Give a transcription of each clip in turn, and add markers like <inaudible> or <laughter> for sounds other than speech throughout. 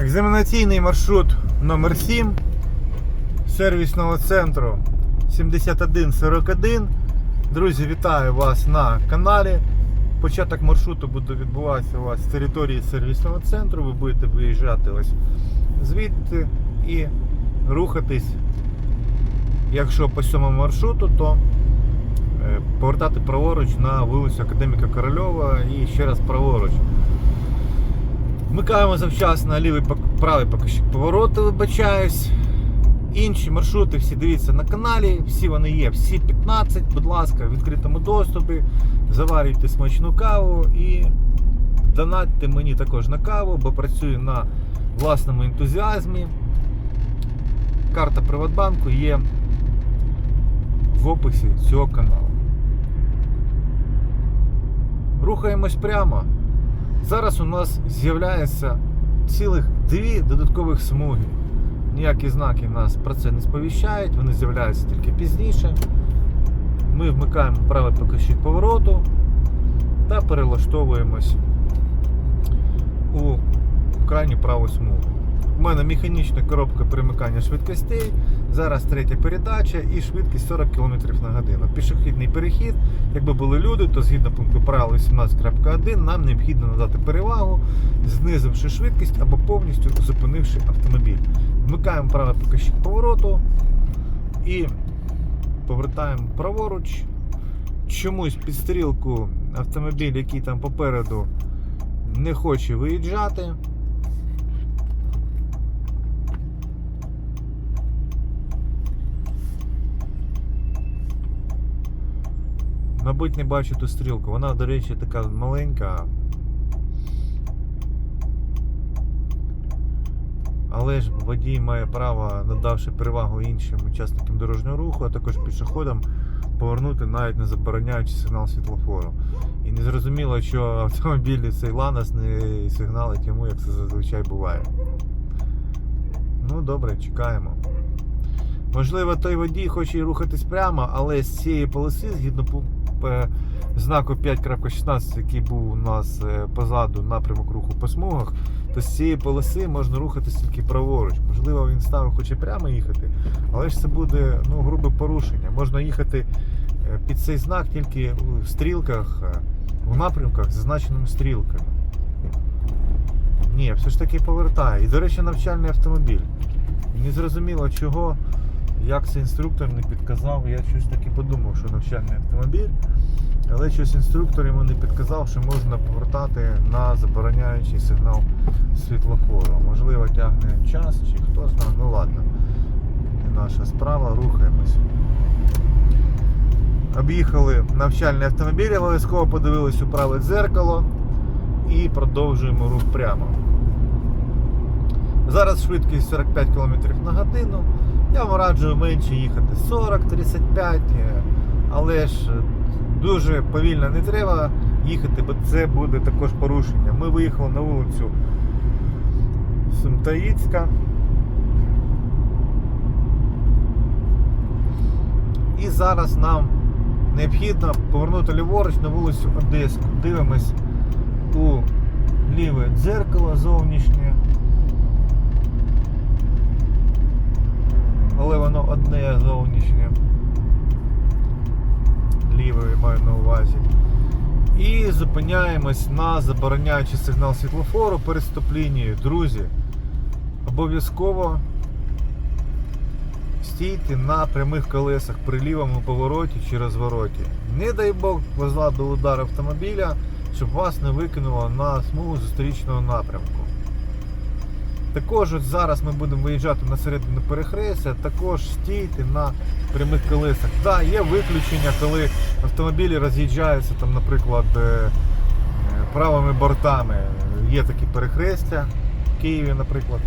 Екзаменаційний маршрут номер 7 сервісного центру 7141. Друзі, вітаю вас на каналі. Початок маршруту буде відбуватися у вас з території сервісного центру. Ви будете виїжджати ось звідти і рухатись. Якщо по цьому маршруту, то е, повертати праворуч на вулицю Академіка Корольова і ще раз праворуч. Вмикаємо завчасно лівий правий покажчик повороту, вибачаюсь. Інші маршрути всі дивіться на каналі, всі вони є, всі 15, будь ласка, в відкритому доступі. Заварюйте смачну каву і донатьте мені також на каву, бо працюю на власному ентузіазмі. Карта Приватбанку є в описі цього каналу. Рухаємось прямо. Зараз у нас з'являється цілих дві додаткових смуги. Ніякі знаки нас про це не сповіщають, вони з'являються тільки пізніше. Ми вмикаємо правий покажчик повороту та перелаштовуємось у крайню праву смугу. У мене механічна коробка перемикання швидкостей. Зараз третя передача і швидкість 40 км на годину. Пішохідний перехід. Якби були люди, то згідно пункту правил 18.1 нам необхідно надати перевагу, знизивши швидкість або повністю зупинивши автомобіль. Вмикаємо правий покажчик повороту і повертаємо праворуч. Чомусь під стрілку автомобіль, який там попереду, не хоче виїжджати. Мабуть, не бачу ту стрілку. Вона, до речі, така маленька. Але ж водій має право, надавши перевагу іншим учасникам дорожнього руху, а також пішоходам, повернути навіть не забороняючи сигнал світлофору. І не зрозуміло, що автомобілі цей Ланос не сигналить йому, як це зазвичай буває. Ну, добре, чекаємо. Можливо, той водій хоче рухатись прямо, але з цієї полоси, згідно знаку 5.16, який був у нас е, позаду напрямок руху по смугах, то з цієї полоси можна рухатись тільки праворуч. Можливо, він став хоче прямо їхати, але ж це буде ну, грубе порушення. Можна їхати е, під цей знак тільки у стрілках, е, у напрямках, зазначеними стрілками. Ні, все ж таки повертає. І, до речі, навчальний автомобіль. Не зрозуміло чого, як це інструктор не підказав. Я щось таки подумав, що навчальний автомобіль. Але щось інструктор йому не підказав, що можна повертати на забороняючий сигнал світлофору. Можливо, тягне час чи хто знає. Ну ладно. Наша справа, рухаємось. Об'їхали навчальний автомобіль, обов'язково подивились у праве дзеркало і продовжуємо рух прямо. Зараз швидкість 45 км на годину. Я вам раджу менше їхати 40-35, е, але ж дуже повільно не треба їхати, бо це буде також порушення. Ми виїхали на вулицю Сумтаїцька. І зараз нам необхідно повернути ліворуч на вулицю Одеську. Дивимось у ліве дзеркало зовнішнє. Але воно одне зовнішнє. Ліве маю на увазі. І зупиняємось на забороняючий сигнал світлофору перед стоп-лінією. Друзі, обов'язково стійте на прямих колесах при лівому повороті чи розвороті. Не дай Бог позаду удар автомобіля, щоб вас не викинуло на смугу зустрічного напрямку. Також от зараз ми будемо виїжджати на середину перехрестя, також стійте на прямих колесах. Так, є виключення, коли автомобілі роз'їжджаються, там, наприклад, е, е, правими бортами. Є такі перехрестя в Києві, наприклад.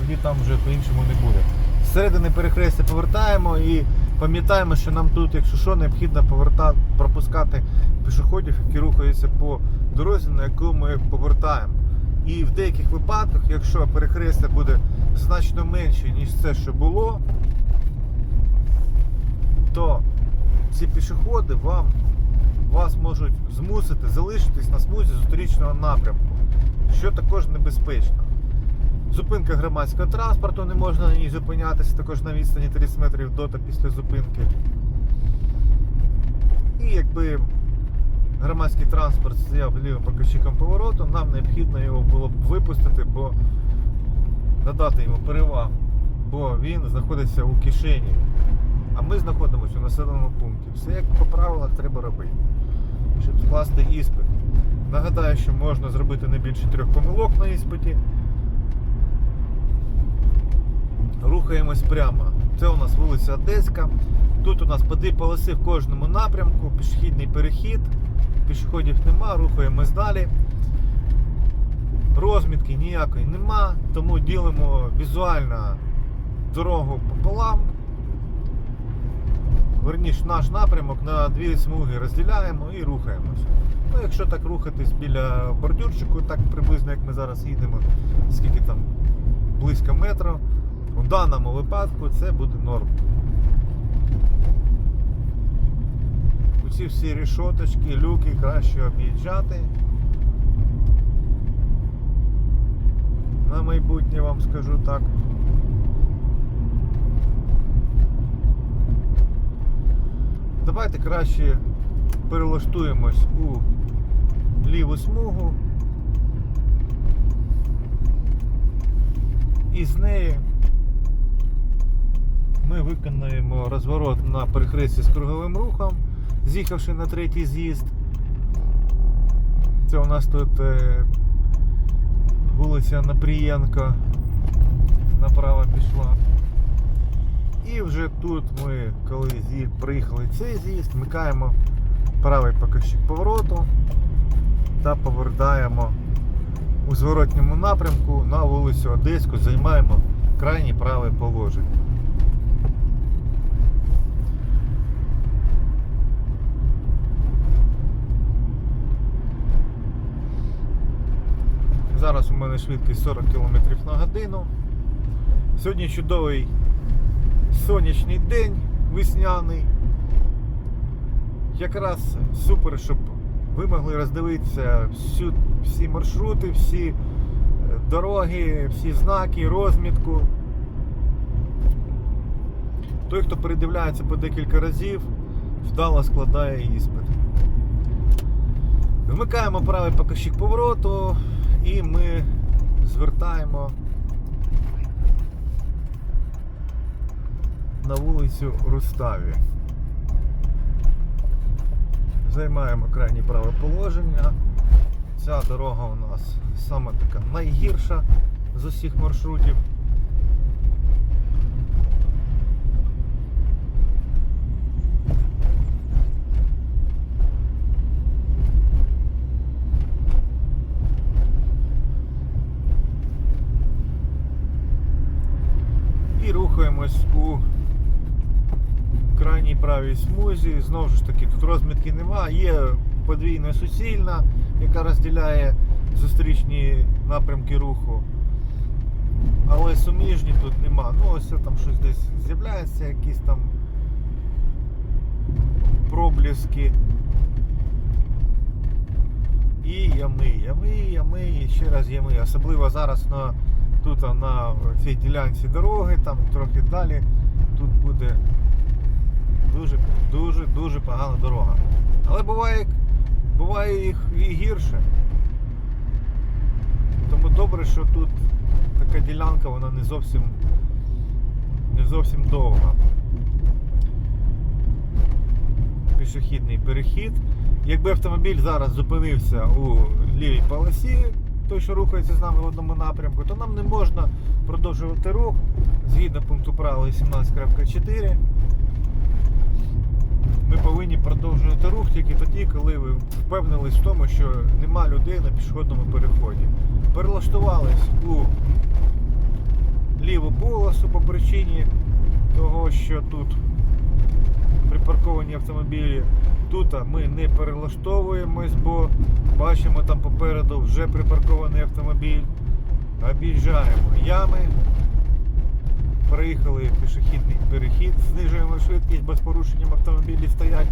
Тоді там вже по-іншому не буде. З середини перехрестя повертаємо і пам'ятаємо, що нам тут, якщо що, необхідно поверта... пропускати пішоходів, які рухаються по дорозі, на яку ми повертаємо. І в деяких випадках, якщо перехрестя буде значно менше, ніж це, що було, то ці пішоходи вам, вас можуть змусити залишитись на смузі зустрічного напрямку, що також небезпечно. Зупинка громадського транспорту, не можна на ній зупинятися, також на відстані 30 метрів до та після зупинки. І якби громадський транспорт стояв лівим покажчиком повороту, нам необхідно його було б випустити, бо надати йому перевагу, бо він знаходиться у кишені. А ми знаходимося у населеному пункті. Все як по правилах треба робити, щоб скласти іспит. Нагадаю, що можна зробити не більше трьох помилок на іспиті. Рухаємось прямо. Це у нас вулиця Одеська. Тут у нас по полоси в кожному напрямку, пішохідний перехід, пішоходів нема, рухаємось далі. Розмітки ніякої нема, тому ділимо візуально дорогу пополам. Верніше наш напрямок на дві смуги розділяємо і рухаємося. Ну, якщо так рухатись біля бордюрчику, так приблизно як ми зараз їдемо, скільки там близько метро, у даному випадку це буде норм. Оці всі рішоточки, люки краще об'їжджати. На майбутнє вам скажу так. Давайте краще перелаштуємось у ліву смугу. І з неї ми виконаємо розворот на перехресті з круговим рухом, з'їхавши на третій з'їзд. Це у нас тут е, вулиця Напрієнка направо пішла. І вже тут ми, коли з'їзд, приїхали цей з'їзд, вмикаємо правий покажчик повороту та повертаємо у зворотньому напрямку на вулицю Одеську, займаємо крайнє праве положення. Зараз у мене швидкість 40 км на годину. Сьогодні чудовий сонячний день весняний. Якраз супер, щоб ви могли роздивитися всю, всі маршрути, всі е, дороги, всі знаки, розмітку. Той, хто передивляється по декілька разів, вдало складає іспит. Вмикаємо правий покажчик повороту і ми звертаємо на вулицю Руставі. Займаємо крайнє праве положення. Ця дорога у нас саме така найгірша з усіх маршрутів. І рухаємось у крайній правій смузі. Знову ж таки, тут розмітки нема. Є подвійна суцільна, яка розділяє зустрічні напрямки руху. Але суміжні тут нема. Ну ось там щось десь з'являється, якісь там пробліски. І ями, ями, ями, і ще раз ями. Особливо зараз на, тут на цій ділянці дороги, там трохи далі, тут буде дуже дуже дуже погана дорога. Але буває, буває їх і гірше. Тому добре, що тут така ділянка, вона не зовсім не зовсім довга. Пішохідний перехід. Якби автомобіль зараз зупинився у лівій полосі, той, що рухається з нами в одному напрямку, то нам не можна продовжувати рух згідно пункту правил 18.4. Ми повинні продовжувати рух тільки тоді, коли ви впевнились в тому, що нема людей на пішохідному переході. Перелаштувались у ліву полосу по причині того, що тут припарковані автомобілі. Тут ми не перелаштовуємось, бо бачимо там попереду вже припаркований автомобіль. Об'їжджаємо ями. Проїхали пішохідний перехід, знижуємо швидкість, без порушенням автомобілі стоять.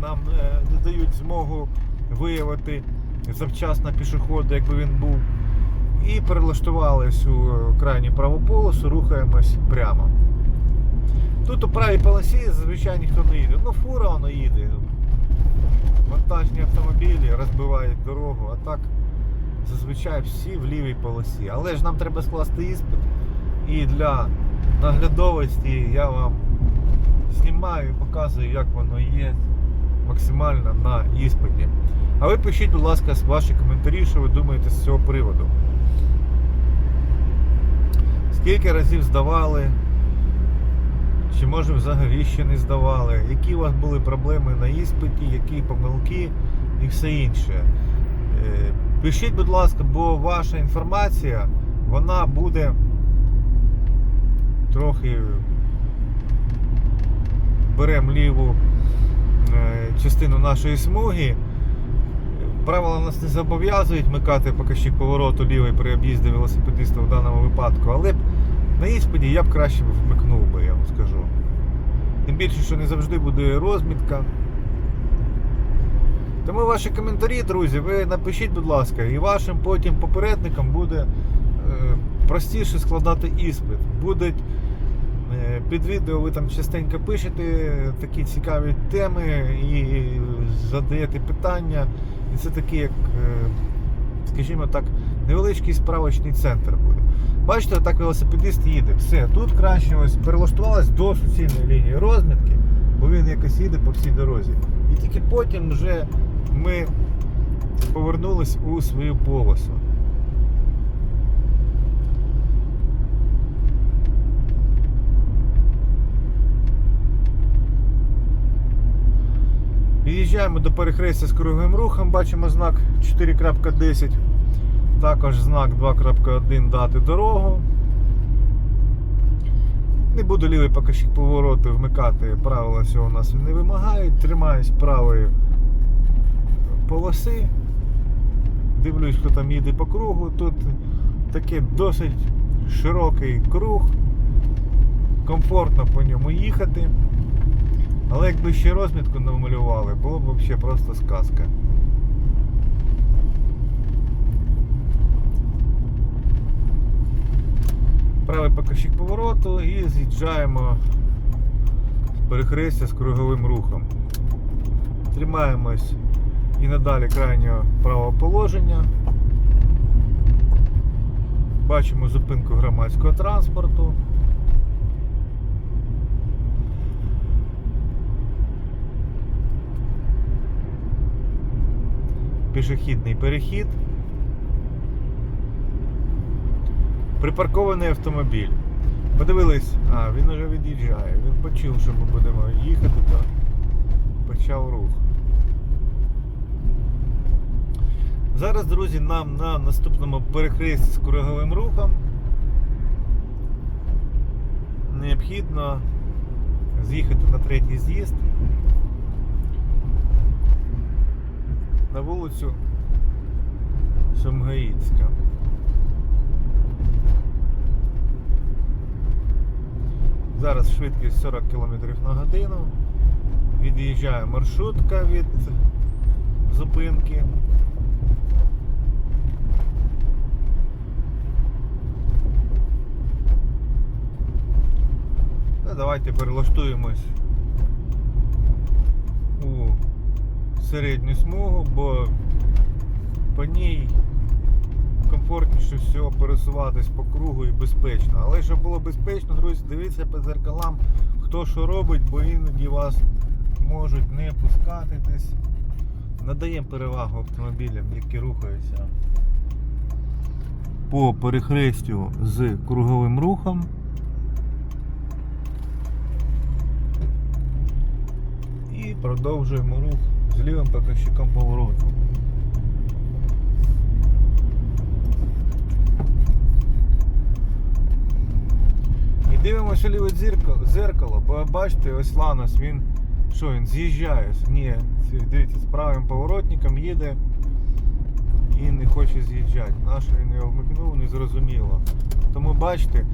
Нам е, не дають змогу виявити завчасно пішохода, якби він був. І перелаштувались у крайню праву полосу, рухаємось прямо. Тут у правій полосі зазвичай ніхто не їде. Ну, фура воно їде. Вантажні автомобілі розбивають дорогу, а так зазвичай всі в лівій полосі. Але ж нам треба скласти іспит. І для наглядовості я вам знімаю і показую, як воно є максимально на іспиті. А ви пишіть, будь ласка, ваші коментарі, що ви думаєте з цього приводу. Скільки разів здавали? Чи може взагалі ще не здавали? Які у вас були проблеми на іспиті, які помилки і все інше. Е, Пишіть, будь ласка, бо ваша інформація вона буде трохи беремо ліву е, частину нашої смуги. Правила нас не зобов'язують микати показчик повороту лівий при об'їзді велосипедиста в даному випадку, але на іспиті я б краще вмикнув би, я вам скажу. Тим більше, що не завжди буде розмітка. Тому ваші коментарі, друзі, ви напишіть, будь ласка, і вашим потім попередникам буде е, простіше складати іспит. Будуть е, під відео ви там частенько пишете такі цікаві теми і задаєте питання. І це такий, як, е, скажімо так, невеличкий справочний центр буде. Бачите, так велосипедист їде. Все, тут краще ось перелаштувалась до суцільної лінії розмітки, бо він якось їде по всій дорозі. І тільки потім вже ми повернулись у свою полосу. Під'їжджаємо до перехрестя з круговим рухом, бачимо знак 4.10, також знак 2.1 дати дорогу. Не буду лівий показчик повороту вмикати, правила цього у нас не вимагають. Тримаюсь правої полоси. Дивлюсь, хто там їде по кругу. Тут такий досить широкий круг, комфортно по ньому їхати. Але якби ще розмітку намалювали, було б взагалі просто сказка. Правий покажчик повороту і з'їжджаємо з перехрестя з круговим рухом. Тримаємось і надалі крайнього правого положення. Бачимо зупинку громадського транспорту. Пішохідний перехід. Припаркований автомобіль. Подивились, а, він уже від'їжджає. Він почув, що ми будемо їхати, то почав рух. Зараз, друзі, нам на наступному перехресті з круговим рухом необхідно з'їхати на третій з'їзд на вулицю Сумгаїцька. Зараз швидкість 40 км на годину. Від'їжджає маршрутка від зупинки. Ну, давайте перелаштуємось у середню смугу, бо по ній комфортніше всього пересуватись по кругу і безпечно. Але щоб було безпечно, друзі, дивіться по зеркалам, хто що робить, бо іноді вас можуть не пускати десь. Надаємо перевагу автомобілям, які рухаються по перехрестю з круговим рухом. І продовжуємо рух з лівим показчиком повороту. Дивимося ліве зеркало, бо бачите, ось Ланос, він що він з'їжджає? Ні, дивіться, з правим поворотником їде і не хоче з'їжджати. Наш він його вмикнув, не зрозуміло. Тому бачите,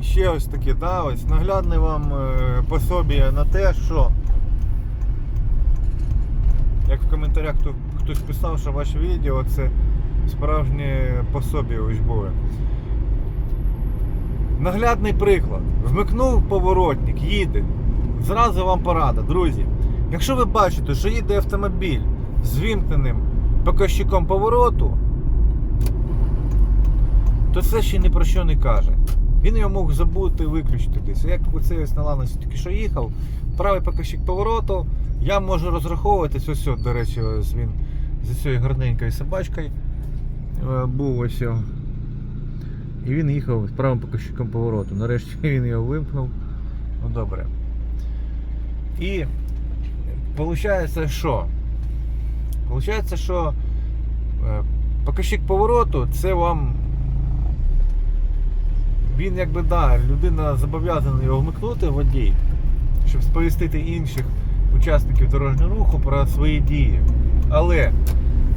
і ще ось таке, да, ось наглядне вам е, пособіє на те, що як в коментарях хто, хтось писав, що ваше відео це справжнє пособі учбове. Наглядний приклад. Вмикнув поворотник, їде. Зразу вам порада, друзі. Якщо ви бачите, що їде автомобіль з вімкненим показчиком повороту, то це ще ні про що не каже. Він його мог забути виключити десь. Як оцей ось на тільки що їхав, правий показчик повороту, я можу розраховуватись, ось, до речі, він за цією гарненькою собачкою е, був ось. І він їхав з правим показчиком повороту. Нарешті <laughs> він його вимкнув. Ну добре. І виходить, що? Получається, що е, показчик повороту це вам. Він якби да, людина зобов'язана його вмикнути водій, щоб сповістити інших учасників дорожнього руху про свої дії. Але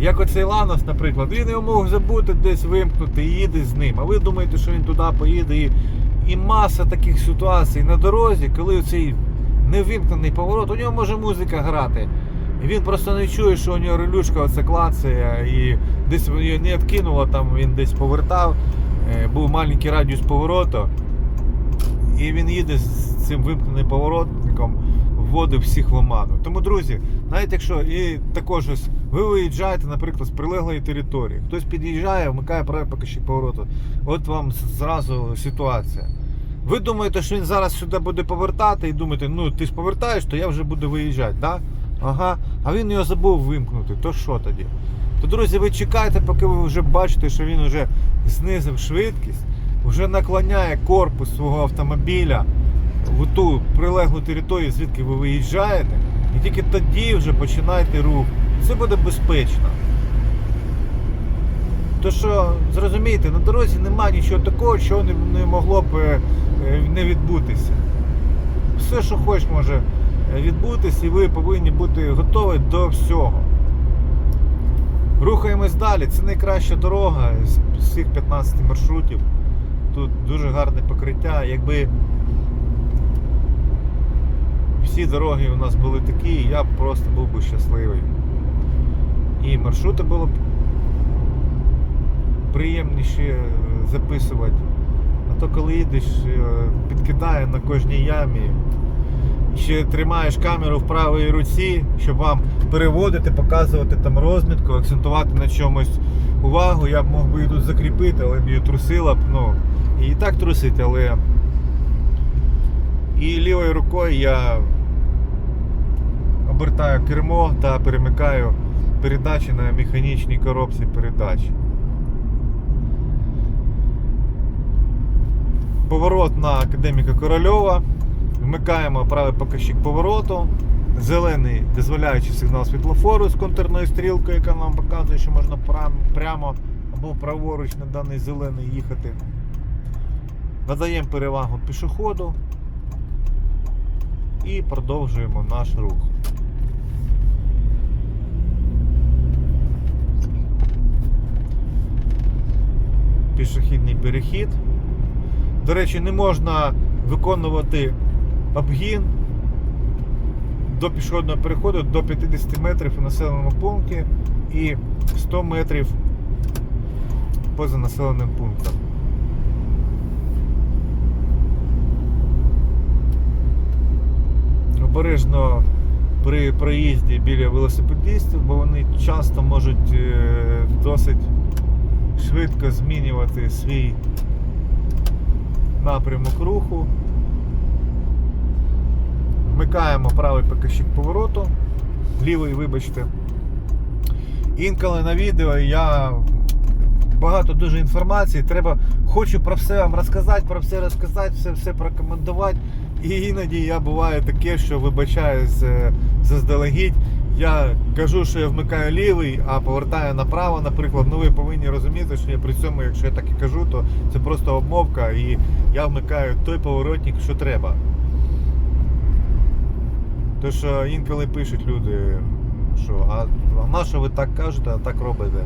як оцей Ланос, наприклад, він його мог забути десь вимкнути і їде з ним. А ви думаєте, що він туди поїде і, і маса таких ситуацій на дорозі, коли цей невимкнений поворот, у нього може музика грати. І він просто не чує, що у нього релюшка оце клацає, і десь її не відкинуло, там він десь повертав, е, був маленький радіус повороту, і він їде з цим вимкненим поворотником, вводив всіх в оману. Тому, друзі, навіть якщо і також ось ви виїжджаєте, наприклад, з прилеглої території, хтось під'їжджає, вмикає правий показчик повороту, от вам зразу ситуація. Ви думаєте, що він зараз сюди буде повертати і думаєте, ну ти ж повертаєш, то я вже буду виїжджати, да? Ага. А він його забув вимкнути, то що тоді? То, друзі, ви чекайте, поки ви вже бачите, що він вже знизив швидкість, вже наклоняє корпус свого автомобіля в ту прилеглу територію, звідки ви виїжджаєте, і тільки тоді вже починайте рух. Це буде безпечно. То що, зрозумієте, на дорозі немає нічого такого, чого не, не могло б е, не відбутися. Все, що хочеш, може відбутися, і ви повинні бути готові до всього. Рухаємось далі. Це найкраща дорога з всіх 15 маршрутів. Тут дуже гарне покриття. Якби всі дороги у нас були такі, я б просто був би щасливий. І маршрути було б приємніше записувати. А то коли їдеш, е, підкидає на кожній ямі. Ще тримаєш камеру в правій руці, щоб вам переводити, показувати там розмітку, акцентувати на чомусь увагу. Я б мог би її тут закріпити, але б її трусила б. Ну, і так трусить, але. І лівою рукою я обертаю кермо та перемикаю передачі на механічній коробці передач. Поворот на академіка Корольова. Вмикаємо правий показчик повороту. Зелений дозволяючий сигнал світлофору з контурною стрілкою, яка нам показує, що можна прямо або праворуч на даний зелений їхати. Надаємо перевагу пішоходу і продовжуємо наш рух. Пішохідний перехід. До речі, не можна виконувати обгін до пішохідного переходу до 50 метрів у населеному пункті і 100 метрів поза населеним пунктом. Обережно при проїзді біля велосипедистів, бо вони часто можуть е, досить швидко змінювати свій напрямок руху. Вмикаємо правий показчик повороту, лівий, вибачте. Інколи на відео я багато дуже інформації. Треба, хочу про все вам розказати, про все розказати, все все прокоментувати. І іноді я буває таке, що вибачаю заздалегідь. Я кажу, що я вмикаю лівий, а повертаю направо, наприклад. Ну ви повинні розуміти, що я при цьому, якщо я так і кажу, то це просто обмовка і я вмикаю той поворотник, що треба. То що інколи пишуть люди, що а, а на що ви так кажете, а так робите.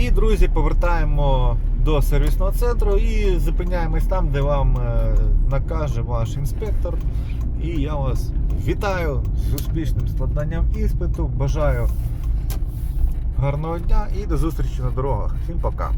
І, друзі, повертаємо до сервісного центру і зупиняємось там, де вам е, накаже ваш інспектор. І я вас вітаю з успішним складанням іспиту. Бажаю гарного дня і до зустрічі на дорогах. Всім пока.